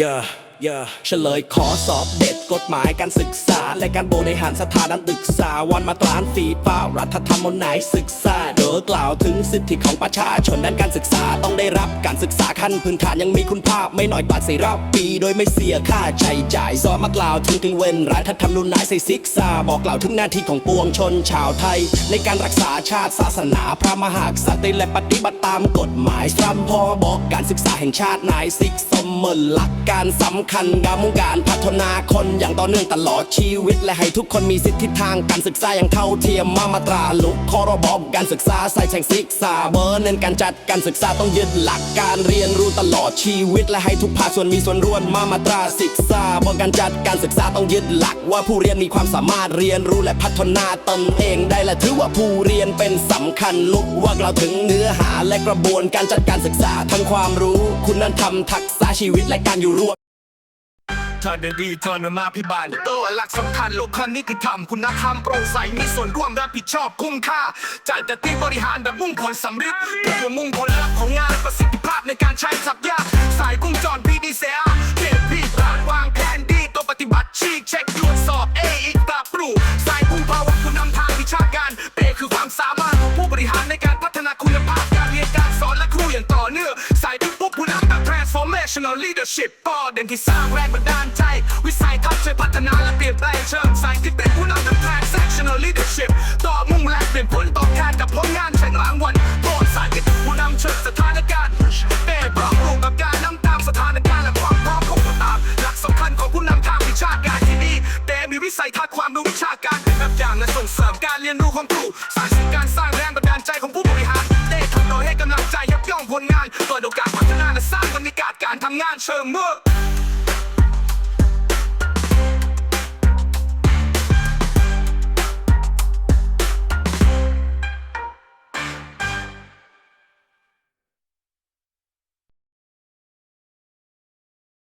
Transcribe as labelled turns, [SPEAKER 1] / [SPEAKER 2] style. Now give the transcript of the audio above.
[SPEAKER 1] ย่าย่าเฉลยขอสอบเด็ดกฎหมายการศึกษา และการบริหารสถานันศึกษา วันมาตรานฝีฟ้ารัฐธรรมนัยศึกษา โดยกล่าวถึงสิทธิของประชาชนด้านการศึกษาต้องได้รับการศึกษาขั้นพื้นฐานยังมีคุณภาพไม่น้อยกว่าสี่รอบปี โดยไม่เสียค่าใช้จ่ายสอบมากล่าวถึงถึงเว้นรัฐธรรมนูญนายใส่ซิกซาบอกกล่าวถึงหน้าที่ของปวงชนชาวไทย ในการรักษาชาติศาสนาพระมหากษัตริย์และปฏิบัติตามกฎหมายซ้ำพอบอกการศึกษาแห่งชาตินายซิกสมมินหลักการสำคัญกามุ่งการพัฒนาคนอย่างต่อเนื่องตลอดชีวิต และให้ทุกคนมีสิทธิทางการศึกษาอย่างเท่าเทียมมามาตราลุกคอรบอกการศึกษาใส่แข่งซิกซาเบอร์เน้นการจัดการศึกษาต้องยึดหลักการเรียนรู้ตลอดชีวิต และให้ทุกภาคส่วนมีส่วนร่วมมามาตราศึกษาบนการจัดการศึกษาต้องยึดหลัก ว่าผู้เรียนมีความสามารถเรียนรู้และพัฒนาตนเองได้และถือว่าผู้เรียนเป็นสำคัญลุกว่ากล่าวถึงเนื้อหาและกระบวนการจัดการศึกษาทั้งความรู้ คุณธรรมทักษะชีวิตและการอยู่ร่วม
[SPEAKER 2] เธอเดินดีเธอนมาพิบาลตัวหลักสำคัญโลกคันนิติธรรมคุณธรรมโปร่งใสมีส่วนร่วมรับผิดชอบคุ้มค่าจัดแต่ที่บริหารแบบมุ่งผลสำเร็จเพื่อมุ่งผลลัพธ์ของงานและประสิทธิภาพในการใช้ทรัพยากสายกุ้งจรพีดีเซียเพี่ปรานวางแผนดีตัวปฏิบัติชีกเช็คตรวจสอบเออีกตาปรุงสายกุ้งภาวะ National leadership ก็เด่นที่สร้างแรงบันดาลใจ วิสัยทัศน์ช่วยพัฒนาและเปลี่ยนแปลงเชิงสายที่เป็นผู้นำแบบ transactional leadership ต่อมุ่งแลกเปลี่ยนผลตอบแทนกับผลงานเช่นรางวัลโปรดสายที่เป็นผู้นำเชิงสถานการณ์เปลี่ยนปรับปรุงกับการนำตามสถานการณ์และความพร้อมของผู้ตามหลักสำคัญของผู้นำทางวิชาการที่ดีแต่มีวิสัยทัศน์ความรู้วิชาการเป็นแบบอย่างและส่งเสริมการเรียนรู้ของครูสายสู่การสร้างแรงบันดาลใจของผู้บริหารได้ทำโดยให้กำลังใจยับย่องผลงานเปิดโอกาสพัฒนาและสร้างบรรยากาศ กา